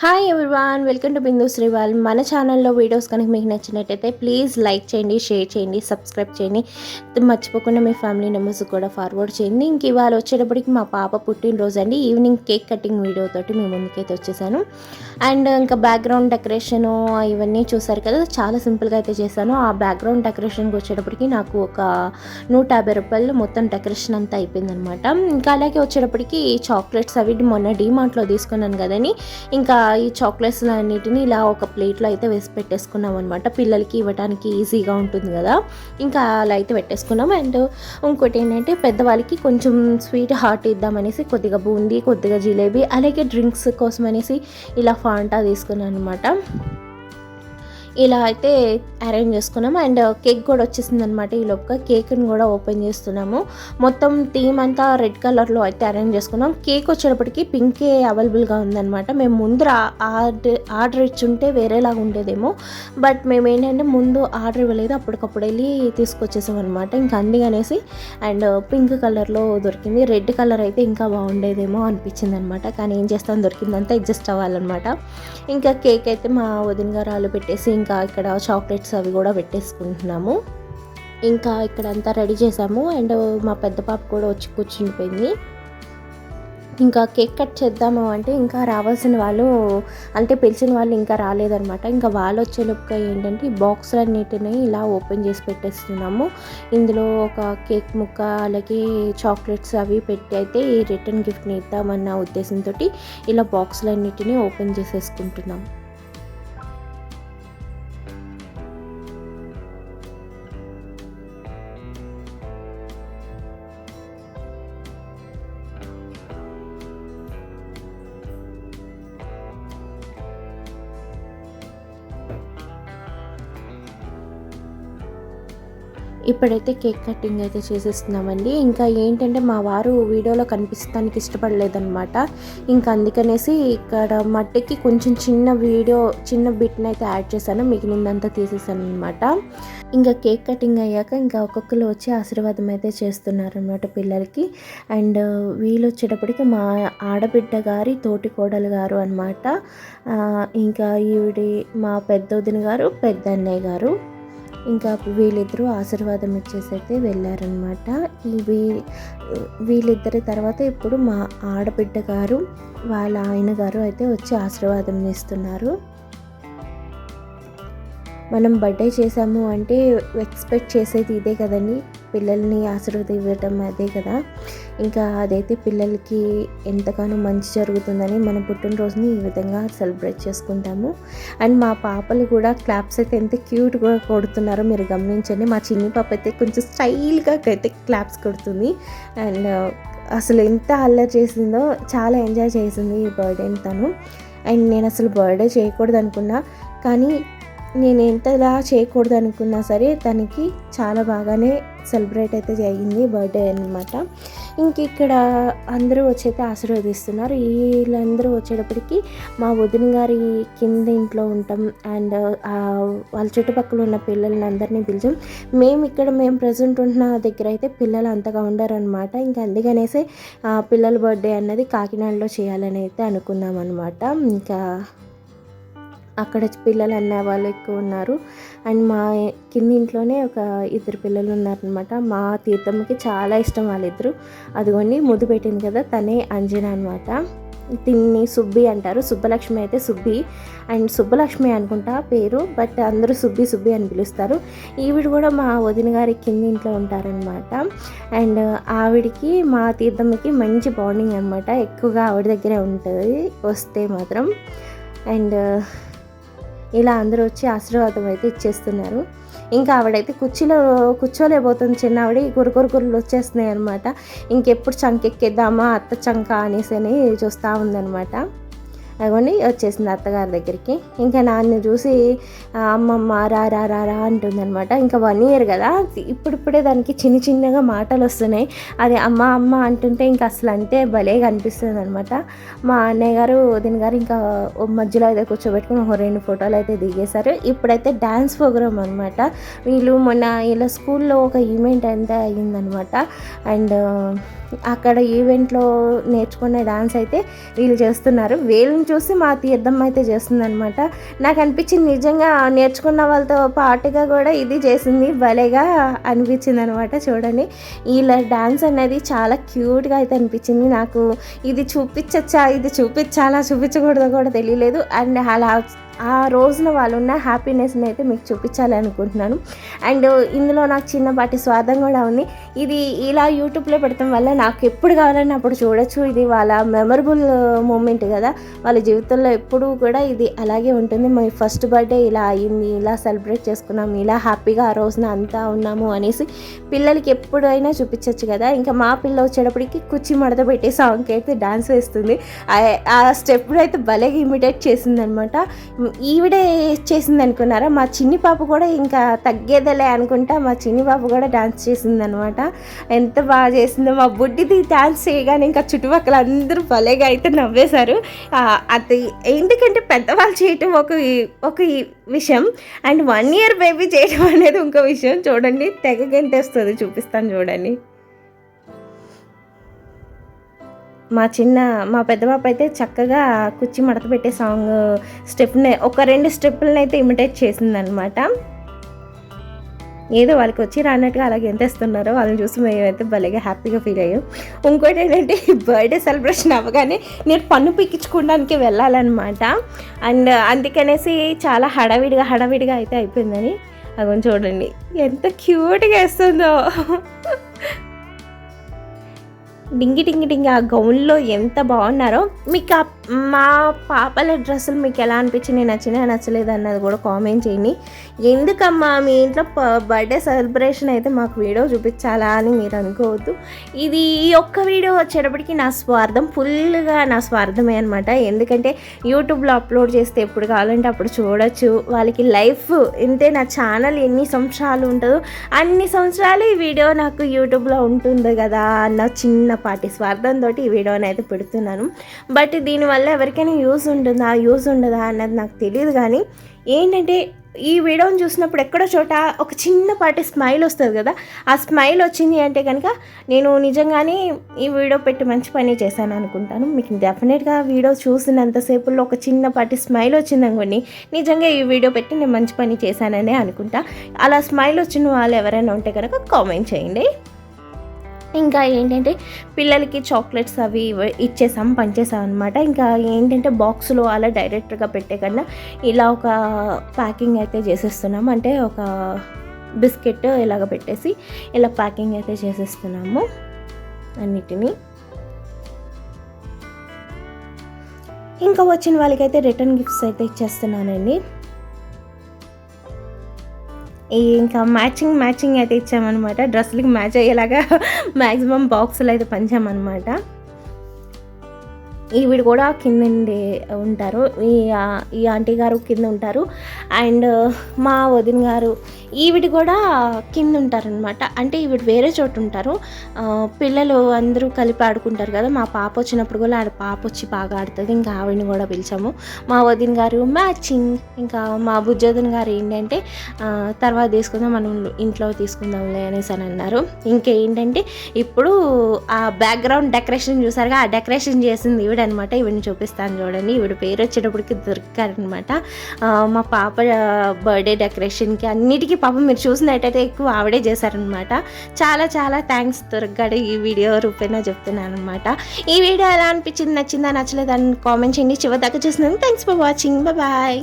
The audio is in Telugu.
Hi everyone welcome to Bindu Shrival మన ఛానల్లో వీడియోస్ కనుక మీకు నచ్చినట్టయితే ప్లీజ్ లైక్ చేయండి షేర్ చేయండి సబ్స్క్రైబ్ చేయండి మర్చిపోకుండా మీ ఫ్యామిలీ మెంబర్స్ కూడా ఫార్వర్డ్ చేయండి ఇంక ఇవాళ వచ్చేటప్పటికి మా పాప పుట్టినరోజు అండి ఈవినింగ్ కేక్ కటింగ్ వీడియోతోటి మేము ముందుకైతే వచ్చేసాను అండ్ ఇంకా బ్యాక్గ్రౌండ్ డెకరేషన్ ఇవన్నీ చూసారు కదా చాలా సింపుల్గా అయితే చేశాను ఆ బ్యాక్గ్రౌండ్ డెకరేషన్కి వచ్చేటప్పటికి నాకు ఒక నూట యాభై రూపాయలు మొత్తం డెకరేషన్ అంతా అయిపోయిందనమాట ఇంకా అలాగే వచ్చేటప్పటికి చాక్లెట్స్ అవి మొన్న డీమార్ట్లో తీసుకున్నాను కదని ఇంకా ఈ చాక్లెట్స్ అన్నిటిని ఇలా ఒక ప్లేట్లో అయితే వేసి పెట్టేసుకున్నాం అనమాట పిల్లలకి ఇవ్వడానికి ఈజీగా ఉంటుంది కదా. ఇంకా అలా అయితే పెట్టేసుకున్నాం. అండ్ ఇంకోటి ఏంటంటే పెద్దవాళ్ళకి కొంచెం స్వీట్ హార్ట్ ఇద్దామనేసి కొద్దిగా బూందీ కొద్దిగా జిలేబీ అలాగే డ్రింక్స్ కోసం అనేసి ఇలా ఫాంటా తీసుకున్నాను అనమాట ఇలా అయితే అరేంజ్ చేసుకున్నాము అండ్ కేక్ కూడా వచ్చేసింది అనమాట ఈ లోపల కేక్ని కూడా ఓపెన్ చేస్తున్నాము. మొత్తం థీమ్ అంతా రెడ్ కలర్లో అయితే అరేంజ్ చేసుకున్నాం. కేక్ వచ్చేటప్పటికి పింకే అవైలబుల్గా ఉందన్నమాట. మేము ముందు ఆర్డర్ ఆర్డర్ ఇచ్చుంటే వేరేలాగా ఉండేదేమో. బట్ మేము ఏంటంటే ముందు ఆర్డర్ ఇవ్వలేదు. అప్పటికప్పుడు వెళ్ళి తీసుకొచ్చేసాం అనమాట ఇంకా అందుకనేసి అండ్ పింక్ కలర్లో దొరికింది. రెడ్ కలర్ అయితే ఇంకా బాగుండేదేమో అనిపించింది అనమాట కానీ ఏం చేస్తాం? దొరికిందంతా అడ్జస్ట్ అవ్వాలన్నమాట. ఇంకా కేక్ అయితే మా వదిన గారు వాళ్ళు పెట్టేసి ఇంకా ఇక్కడ చాక్లెట్స్ అవి కూడా పెట్టేసుకుంటున్నాము. ఇంకా ఇక్కడ అంతా రెడీ చేసాము. అండ్ మా పెద్ద పాప కూడా వచ్చి కూర్చుండిపోయింది. ఇంకా కేక్ కట్ చేద్దాము అంటే ఇంకా రావాల్సిన వాళ్ళు అంటే పిలిచిన వాళ్ళు ఇంకా రాలేదనమాట ఇంకా వాళ్ళు వచ్చేలోపుగా ఏంటంటే ఈ బాక్స్లన్నిటిని ఇలా ఓపెన్ చేసి పెట్టేస్తున్నాము. ఇందులో ఒక కేక్ ముక్క అలాగే చాక్లెట్స్ అవి పెట్టి అయితే ఈ రిటర్న్ గిఫ్ట్ని ఇద్దామన్న ఉద్దేశంతో ఇలా బాక్స్లన్నిటిని ఓపెన్ చేసేసుకుంటున్నాము ఇప్పుడైతే కేక్ కటింగ్ అయితే చేసేస్తున్నామండి. ఇంకా ఏంటంటే మా వారు వీడియోలో కనిపిస్తానికి ఇష్టపడలేదనమాట ఇంకా అందుకనేసి ఇక్కడ మట్టికి కొంచెం చిన్న వీడియో చిన్న బిట్ని అయితే యాడ్ చేశాను. మిగిలిందంతా తీసేసాను అనమాట ఇంకా కేక్ కటింగ్ అయ్యాక ఇంకా ఒక్కొక్కరు వచ్చి ఆశీర్వాదం అయితే చేస్తున్నారనమాట పిల్లలకి. అండ్ వీళ్ళు వచ్చేటప్పటికి మా ఆడబిడ్డ గారి తోటి కోడలు గారు అనమాట ఇంకా ఈవిడి మా పెద్ద వదిన గారు పెద్ద అన్నయ్య గారు. ఇంకా వీళ్ళిద్దరూ ఆశీర్వాదం ఇచ్చేసి అయితే వెళ్ళారనమాట వీ వీళ్ళిద్దరి తర్వాత ఇప్పుడు మా ఆడబిడ్డ గారు వాళ్ళ ఆయన గారు అయితే వచ్చి ఆశీర్వాదం ఇస్తున్నారు. మనం బర్త్డే చేసాము అంటే ఎక్స్పెక్ట్ చేసేది ఇదే కదండి. పిల్లల్ని ఆశీర్వాదం ఇవ్వటం అదే కదా. ఇంకా అదైతే పిల్లలకి ఎంతగానో మంచి జరుగుతుందని మన పుట్టినరోజుని ఈ విధంగా సెలబ్రేట్ చేసుకుంటాము. అండ్ మా పాపలు కూడా క్లాప్స్ అయితే ఎంత క్యూట్గా కొడుతున్నారో మీరు గమనించండి. మా చిన్ని పాప అయితే కొంచెం స్టైల్గా అయితే క్లాప్స్ కొడుతుంది. అండ్ అసలు ఎంత అల్లరి చేసిందో చాలా ఎంజాయ్ చేసింది ఈ బర్త్డే తను. అండ్ నేను అసలు బర్త్డే చేయకూడదు అనుకున్నా కానీ నేను ఎంతలా చేయకూడదు అనుకున్నా సరే తనకి చాలా బాగానే సెలబ్రేట్ అయితే జరిగింది బర్త్డే అనమాట ఇంక ఇక్కడ అందరూ వచ్చైతే ఆశీర్వదిస్తున్నారు. వీళ్ళందరూ వచ్చేటప్పటికి మా వదిన గారి కింద ఇంట్లో ఉంటాం. అండ్ వాళ్ళ చుట్టుపక్కల ఉన్న పిల్లల్ని అందరినీ పిలిచాం. మేము ఇక్కడ మేము ప్రజెంట్ ఉంటున్న దగ్గర అయితే పిల్లలు అంతగా ఉండరనమాట ఇంకా అందుకనేసి పిల్లల బర్త్డే అన్నది కాకినాడలో చేయాలని అయితే అనుకున్నాం అనమాట ఇంకా అక్కడ పిల్లలు అన్న వాళ్ళు ఎక్కువ ఉన్నారు. అండ్ మా కింది ఇంట్లోనే ఒక ఇద్దరు పిల్లలు ఉన్నారనమాట మా తీర్థమ్మకి చాలా ఇష్టం వాళ్ళిద్దరు. అదిగోండి ముద్దు పెట్టింది కదా తనే అంజన అనమాట తిన్ని సుబ్బి అంటారు. సుబ్బలక్ష్మి అయితే సుబ్బి. అండ్ సుబ్బలక్ష్మి అనుకుంటా పేరు బట్ అందరూ సుబ్బి సుబ్బి అని పిలుస్తారు. ఈవిడ కూడా మా వదిన గారి కింది ఇంట్లో ఉంటారనమాట అండ్ ఆవిడికి మా తీర్థమ్మకి మంచి బాండింగ్ అనమాట ఎక్కువగా ఆవిడ దగ్గరే ఉంటుంది వస్తే మాత్రం. అండ్ ఇలా అందరూ వచ్చి ఆశీర్వాదం అయితే ఇచ్చేస్తున్నారు. ఇంకా ఆవిడైతే కుర్చీలో కూర్చోలేకపోతుంది చిన్న ఆవిడ. గురుగురు గురులు వచ్చేస్తున్నాయి అనమాట ఇంకెప్పుడు చంకెక్కేద్దామా అత్త చంక అనేసి అని చూస్తూ ఉందనమాట అదిగోండి వచ్చేసింది అత్తగారి దగ్గరికి. ఇంకా నాన్ను చూసి అమ్మమ్మ రా రా రా రా అంటుందనమాట ఇంకా వన్ ఇయర్ కదా ఇప్పుడిప్పుడే దానికి చిన్న చిన్నగా మాటలు వస్తున్నాయి. అది అమ్మ అమ్మ అంటుంటే ఇంకా అసలు అంటే భలే కనిపిస్తుంది అనమాట మా అన్నయ్య గారు వదిన గారు ఇంకా మధ్యలో అయితే కూర్చోబెట్టుకుని ఒక రెండు ఫోటోలు అయితే దిగేశారు. ఇప్పుడైతే డ్యాన్స్ ప్రోగ్రామ్ అనమాట వీళ్ళు మొన్న ఇలా స్కూల్లో ఒక ఈవెంట్ అంతా అయ్యిందనమాట అండ్ అక్కడ ఈవెంట్లో నేర్చుకునే డాన్స్ అయితే వీళ్ళు చేస్తున్నారు. వీళ్ళని చూసి మా తీర్థం అయితే చేస్తుంది అనమాట నాకు అనిపించింది నిజంగా నేర్చుకున్న వాళ్ళతో పాటుగా కూడా ఇది చేసింది. భలేగా అనిపించింది అనమాట చూడండి. వీళ్ళ డాన్స్ అనేది చాలా క్యూట్గా అయితే అనిపించింది. నాకు ఇది చూపించచ్చా ఇది చూపించాలా చూపించకూడదో కూడా తెలియలేదు. అండ్ అలా ఆ రోజున వాళ్ళు ఉన్న హ్యాపీనెస్ని అయితే మీకు చూపించాలి అనుకుంటున్నాను. అండ్ ఇందులో నాకు చిన్నపాటి స్వార్థం కూడా ఉంది. ఇది ఇలా యూట్యూబ్లో పెడతాం వల్ల నాకు ఎప్పుడు కావాలని అప్పుడు చూడొచ్చు. ఇది వాళ్ళ మెమరబుల్ మూమెంట్ కదా. వాళ్ళ జీవితంలో ఎప్పుడూ కూడా ఇది అలాగే ఉంటుంది. మీ ఫస్ట్ బర్త్డే ఇలా అయింది. ఇలా సెలబ్రేట్ చేసుకున్నాము ఇలా హ్యాపీగా ఆ రోజున అంతా ఉన్నాము అనేసి పిల్లలకి ఎప్పుడైనా చూపించవచ్చు కదా. ఇంకా మా పిల్ల వచ్చేటప్పటికి కుచ్చి మడత పెట్టే సాంగ్కి అయితే డాన్స్ వేస్తుంది. ఆ- ఆ స్టెప్ అయితే భలేగా ఇమిటేట్ చేసిందనమాట. ఈవిడే చేసింది అనుకున్నారా మా చిన్ని పాప కూడా ఇంకా తగ్గేదేలే అనుకుంటా మా చిన్ని పాప కూడా డాన్స్ చేసిందనమాట. ఎంత బాగా చేసిందో మా బుడ్డిది డాన్స్ చేయగానే ఇంకా చుట్టుపక్కల అందరూ భలేగా అయితే నవ్వేశారు. అది ఎందుకంటే పెద్దవాళ్ళు చేయటం ఒక ఒక విషయం. అండ్ వన్ ఇయర్ బేబీ చేయడం అనేది ఇంకో విషయం. చూడండి తెగ గెంటేస్తుంది చూపిస్తాను చూడండి. మా చిన్న మా పెద్ద పాప అయితే చక్కగా కుచ్చి మడత పెట్టే సాంగ్ స్టెప్ని ఒక రెండు స్టెప్పులను అయితే ఇమిటేట్ చేసిందనమాట. ఏదో వాళ్ళకి వచ్చి రానట్టుగా అలాగే ఎంత ఇస్తున్నారో వాళ్ళని చూసి మేమైతే భలేగా హ్యాపీగా ఫీల్ అయ్యాం. ఇంకోటి ఏంటంటే బర్త్డే సెలబ్రేషన్ అవ్వగానే నేను పన్ను పిక్కించుకోవడానికి వెళ్ళాలన్నమాట అండ్ అందుకనేసి చాలా హడావిడిగా హడావిడిగా అయితే అయిపోయిందని. అగొని చూడండి ఎంత క్యూట్గా వేస్తుందో. డింగి డింగి డింగి ఆ గౌన్లో ఎంత బాగున్నారో మీకు ఆ మా పాపల డ్రెస్సులు మీకు ఎలా అనిపించినాయి నచ్చినా నచ్చలేదు అన్నది కూడా కామెంట్ చేయండి. ఎందుకమ్మా మీ ఇంట్లో బర్త్డే సెలబ్రేషన్ అయితే మాకు వీడియో చూపించాలా అని మీరు అనుకోవద్దు. ఇది ఈ ఒక్క వీడియో వచ్చేటప్పటికి నా స్వార్థం ఫుల్గా నా స్వార్థమే అనమాట ఎందుకంటే యూట్యూబ్లో అప్లోడ్ చేస్తే ఎప్పుడు కావాలంటే అప్పుడు చూడొచ్చు. వాళ్ళకి లైఫ్ ఇంతే నా ఛానల్ ఎన్ని సంవత్సరాలు ఉంటుందో అన్ని సంవత్సరాలు ఈ వీడియో నాకు యూట్యూబ్లో ఉంటుంది కదా అన్న చిన్నపాటి స్వార్థంతో ఈ వీడియోని అయితే పెడుతున్నాను. బట్ దీనివల్ల ఎవరికైనా యూజ్ ఉంటుందా? యూజ్ ఉండదా అన్నది నాకు తెలియదు కానీ ఏంటంటే ఈ వీడియోని చూసినప్పుడు ఎక్కడో చోట ఒక చిన్నపాటి స్మైల్ వస్తుంది కదా? ఆ స్మైల్ వచ్చింది అంటే కనుక నేను నిజంగానే ఈ వీడియో పెట్టి మంచి పని చేశాను అనుకుంటాను. మీకు డెఫినెట్గా వీడియో చూసినంతసేపులో ఒక చిన్నపాటి స్మైల్ వచ్చింది అనుకోండి నిజంగా ఈ వీడియో పెట్టి నేను మంచి పని చేశాననే అనుకుంటా. అలా స్మైల్ వచ్చిన వాళ్ళు ఎవరైనా ఉంటే కనుక కామెంట్ చేయండి. ఇంకా ఏంటంటే పిల్లలకి చాక్లెట్స్ అవి ఇచ్చేసాం పంచేసాం అనమాట ఇంకా ఏంటంటే బాక్స్లో అలా డైరెక్ట్గా పెట్టే కన్నా ఇలా ఒక ప్యాకింగ్ అయితే చేసేస్తున్నాం. అంటే ఒక బిస్కెట్ ఇలాగ పెట్టేసి ఇలా ప్యాకింగ్ అయితే చేసేస్తున్నాము అన్నిటినీ. ఇంకా వచ్చిన వాళ్ళకైతే రిటర్న్ గిఫ్ట్స్ అయితే ఇచ్చేస్తున్నానండి. ఇంకా మ్యాచింగ్ మ్యాచింగ్ అయితే ఇచ్చామన్నమాట. డ్రెస్సులకి మ్యాచ్ అయ్యేలాగా మ్యాక్సిమం బాక్సులు అయితే పంచామన్నమాట. ఈవిడ కూడా కింద ఉంటారు. ఈ ఈ ఆంటీ గారు కింద ఉంటారు అండ్ మా వదిన గారు ఈవిడ కూడా కింద ఉంటారనమాట అంటే ఈవిడ వేరే చోట ఉంటారు పిల్లలు అందరూ కలిపి ఆడుకుంటారు కదా. మా పాప వచ్చినప్పుడు కూడా ఆడ పాప వచ్చి బాగా ఆడుతుంది. ఇంకా ఆవిడని కూడా పిలిచాము. మా వదిన గారు మ్యాచింగ్. ఇంకా మా బుజ్జోదన్ గారు ఏంటంటే తర్వాత తీసుకుందాం మనం ఇంట్లో తీసుకుందాంలే అనేసి అని అన్నారు. ఇంకేంటంటే ఇప్పుడు ఆ బ్యాక్గ్రౌండ్ డెకరేషన్ చూసారుగా ఆ డెకరేషన్ చేసింది ఈవిడ అనమాట ఈవిడని చూపిస్తాను చూడండి. ఈవిడ పేరు వచ్చేటప్పటికి దొరికారనమాట మా పాప బర్త్డే డెకరేషన్కి అన్నిటికీ పాపం మీరు చూసినట్టయితే ఎక్కువ ఆవిడే చేశారనమాట చాలా చాలా థ్యాంక్స్ దొరకగాడు ఈ వీడియో రూపేనా చెప్తున్నాను అనమాట ఈ వీడియో ఎలా అనిపించింది నచ్చిందా నచ్చలేదా అని కామెంట్ చేయండి. చివరి దాకా చూసినందుకు థ్యాంక్స్ ఫర్ వాచింగ్ బాయ్